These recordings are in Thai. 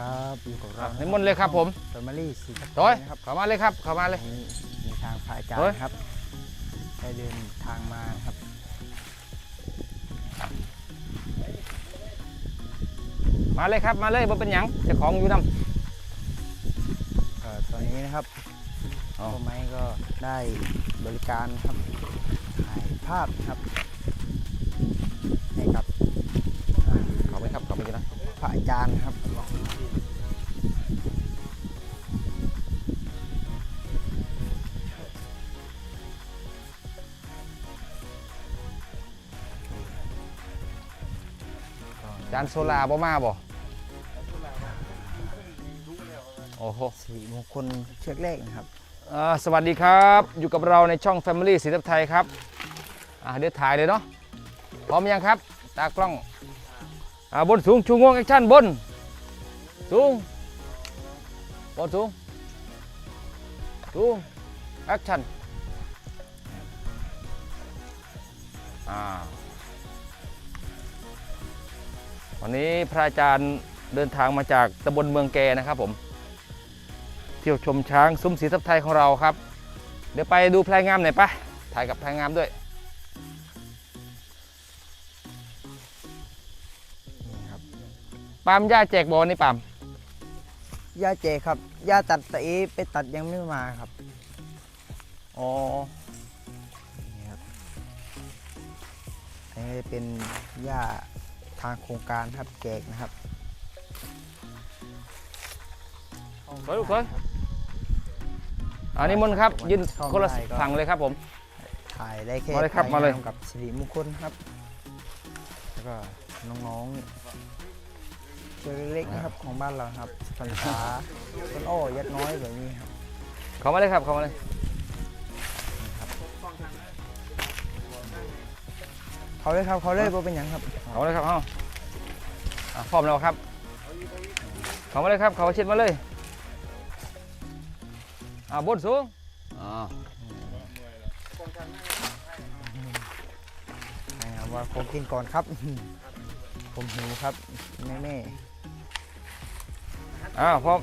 ครับอยู่กับเราอะนิมนต์เลยครับผมแฟมิลี่สีทับโต้ยนะครับเข้ามาเลยครับเข้ามาเลยวันนี้มีทางพระอาจารโต้ยย์ครับได้เดินทางมานะครับมาเลยครับมาเลยบ่เป็นหยังเจ้าของอยู่นเอ่อตอนนี้นะครับอ๋อพ่อไม้ก็ได้บริการนะครับถ่ายภาพนะครับให้กับอ่าำเข้าไปครับเข้าไปกันนะพระอาจารย์นะครับ จานโซลาบ่มาบ่โอ้โหสีมงคลเชือกแรกนะครับเอ่อสวัสดีครับ อยู่กับเราในช่อง Family สีทับไทยครับอะเดี๋ยวถ่ายเลยเนาะพร้อมยังครับ ตากล้องอ่าบนสูงชูงวงแอคชั่นบน สูง บนสูง สูง แอคชั่นอ่า วันนี้พระอาจารย์เดินทางมาจากตำบลเมืองแกนะครับผม เที่ยวชมช้างซุ้มสีทับไทยของเราครับ เดี๋ยวไปดูแพลงามหน่อยปะถ่ายกับแพลงามด้วยนี่ครับปาล์มย่าแจกบอลนี่ปาล์มย่าเจครับย่าตัดแต่เอไปตัดยังไม่มาครับอ๋อนี่ครับอันนี้เป็นย่า ทางโครงการครับแจกนะครับสวยลูกสวยอันนี้มนต์ครับยืนคนละฝั่งเลยครับผม ถ่ายได้แค่มาเลยครับถ่มาเลยงกับสิริมงคลครับ แล้วก็น้องๆเชือกเล็กๆนะครับของบ้านเราครับพันษาต้นอ้อยัดน้อยแบบนี้ครับ เข้ามาเลยครับเข้ามาเลย เขาเลยครับเขาเลยบ่เป็นหยังครับเข้ามาเลยครับเฮาอะพร้อมแล้วครับ เข้ามาเลยครับ เข้ามาชิดมาเลย อ่าบนสูงอ่าให้ครับว่าผมกินก่อนครับ ผมหิวครับแม่แม่อ่าพร้อม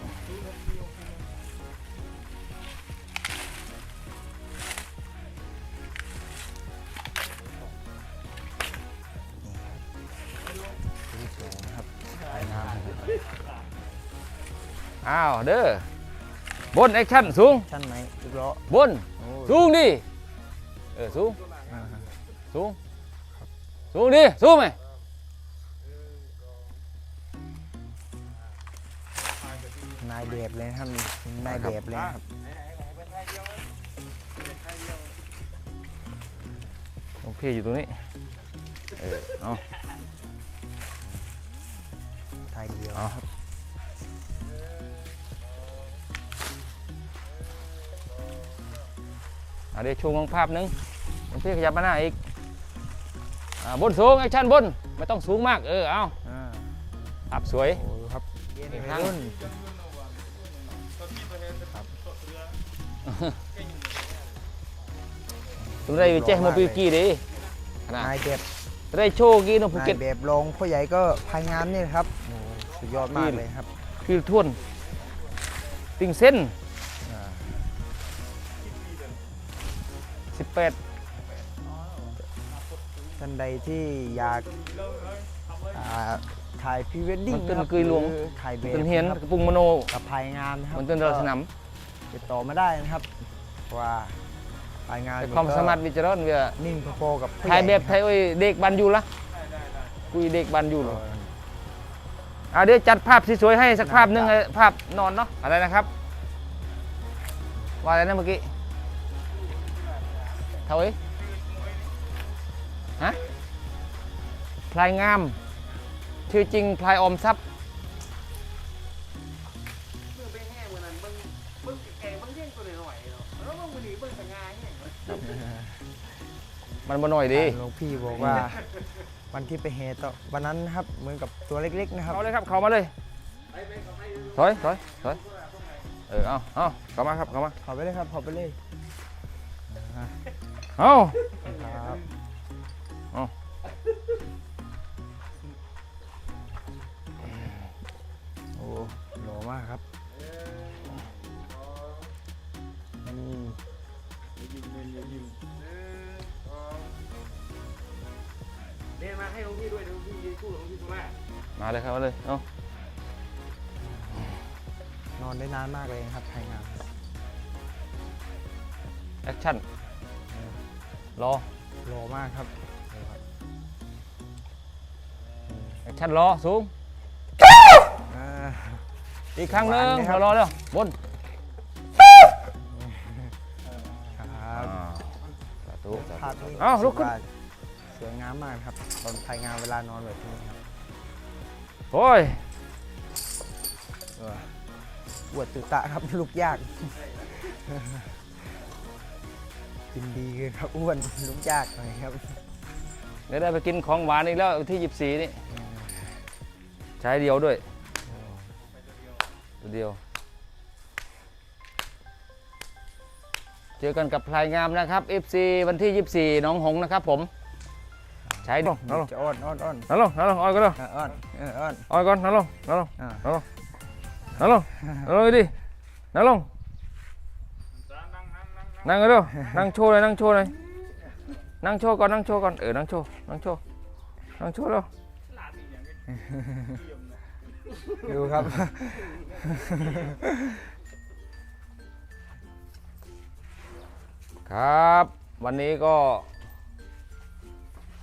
อ้าวเด้อบนแอคชั่นสูงชั้นไหนลูกล้อบนโอ้ยสูงดิเออสูงอ่าฮะสูงสูงดิสูงไหมนายแบบเลยนะครับนี่เป็นนายแบบเลยนะครับโอเคอยู่ตรงนี้เออเอาถ่ายเดียว เอาครับเอาเดี๋ยวชูมองภาพหนึงหลวงพี่ขยับมาหน้าอีกอ่าบนสูงแอคชั่นบนไม่ต้องสูงมากเออเอาอ่าภาพสวยโอ้ยครับอีกครั้งรุ่นตรงได้แจ้งมาปีกี้ดิขนาดนายแบบได้โชว์กี้นภูนายเก็ตแบบรองพ่อใหญ่ก็พายงามนี่แหละครับโอ้โหสุดยอดมากเลยครับพี่ท่วนติงเส้น 18ท่านใดที่อยากอ่าถ่ายพรีเวดดิ้งมันเป็นนะครับกยหลวงรือถ่ายแบบเป็นเฮียนนะครับกระปุงมโนกับพายงามนะครับมันเป็นเราสนามติดต่อมาได้นะครับเพราะว่าพายงามแต่ความสามารถวิจารณ์เวียนิ่งพอๆกับผู้ถ่ายแบบใหไทญ่ยโอ้ยเด็กบันอยู่ละกุยเด็กบันอยู่นะเหรคอรับอะเดี๋ยวจัดภาพสวยๆให้สักภาพหนึงให้ภาพนอนเนาะอะไรนะครับ ว่าอะไรนะเมื่อกี้ เท่าไหร่ฮะพลายงาม ชื่อจริงพลายออมทรัพย์เมื่อไปแห้งวันนั้นเบิ่งเบิ่งแก่เบิ่งเลี้ยงตัวหน่อยๆเนาะแล้วเบิ่งวันนี้เบิ่งสง่าแห้งเนาะมันบ่หน่อยดีหลวงพี่บอกว่า วันที่ไปเฮต่อวันนั้นนะครับเหมือนกับตัวเล็กๆนะครับเข้าเลยครับเข้ามาเลยถอยถอยถอยเออเอาเอาเข้ามาครับเข้ามาขอไปเลยครับขอไปเลย เอาครับโอ้มากครับนี่เนี่ยมาให้หลวงพี่ด้วยหลวงพี่ยืนคู่หลวงพี่ตรงหน้ามาเลยครับมาเลย เอานอนได้นานมากเลยครับไทยงามแอคชั่น รอโลมากครับแอคชั่นรอสูง อ่า อีกครั้งหนึ่งหวานไหมครับ รอเร็วบนครับสาธุสาภาพธุ นี้เอ้าลุกขึ้น สวยงามมากครับตอนไทยงามเวลานอนแบบนี้ครับโอ้ยเออปวดตุตะครับลุกยาก กินดีเลยครับอ้วนลุกยากหน่อยครับเดี๋ยวได้ไปกินของหวานอีกแล้วที่ยิบสีนี่ ใช้เดียวด้วย ตัวเดียว เจอกันกับพลายงามนะครับ FC วันที่ 24หน้องหงส์นะครับผม ใช้ดินั่งลงจะอ้อนอ้อนอ้อนนั่งลงนั่งลงอ้อยก็ลงอะอ้อนเอออ้อนอ้อยก่อนนั่งลงนั่งลงอ่านั่งลงนั่งลงนั่งลงดินั่งลง นั่งกันเร็วนั่งโชว์เลยนั่งโชว์เลยนั่งโชว์ก่อนนั่งโชว์ก่อนเออนั่งโชว์นั่งโชว์นั่งโชว์เร็วดูครับ ครับ วันนี้ก็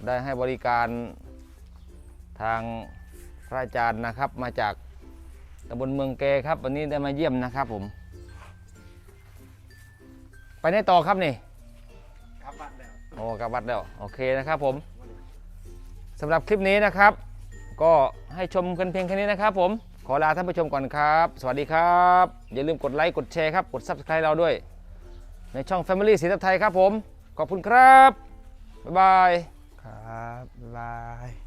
ได้ให้บริการทางพระอาจารย์นะครับ มาจากตำบลเมืองแกครับ วันนี้ได้มาเยี่ยมนะครับผม ไปไหนต่อครับนี่ครับบัตรแล้วโอ้กลับวัดแล้วโอเคนะครับผมสำหรับคลิปนี้นะครับ ก็ให้ชมกันเพียงแค่นี้นะครับ ผมขอลาท่านผู้ชมก่อนครับ สวัสดีครับ อย่าลืมกดไลค์กดแชร์ครับกด subscribe เราด้วย ในช่อง Family สีทับไทยครับผม ขอบคุณครับ บ๊ายบาย ครับ บ๊ายบาย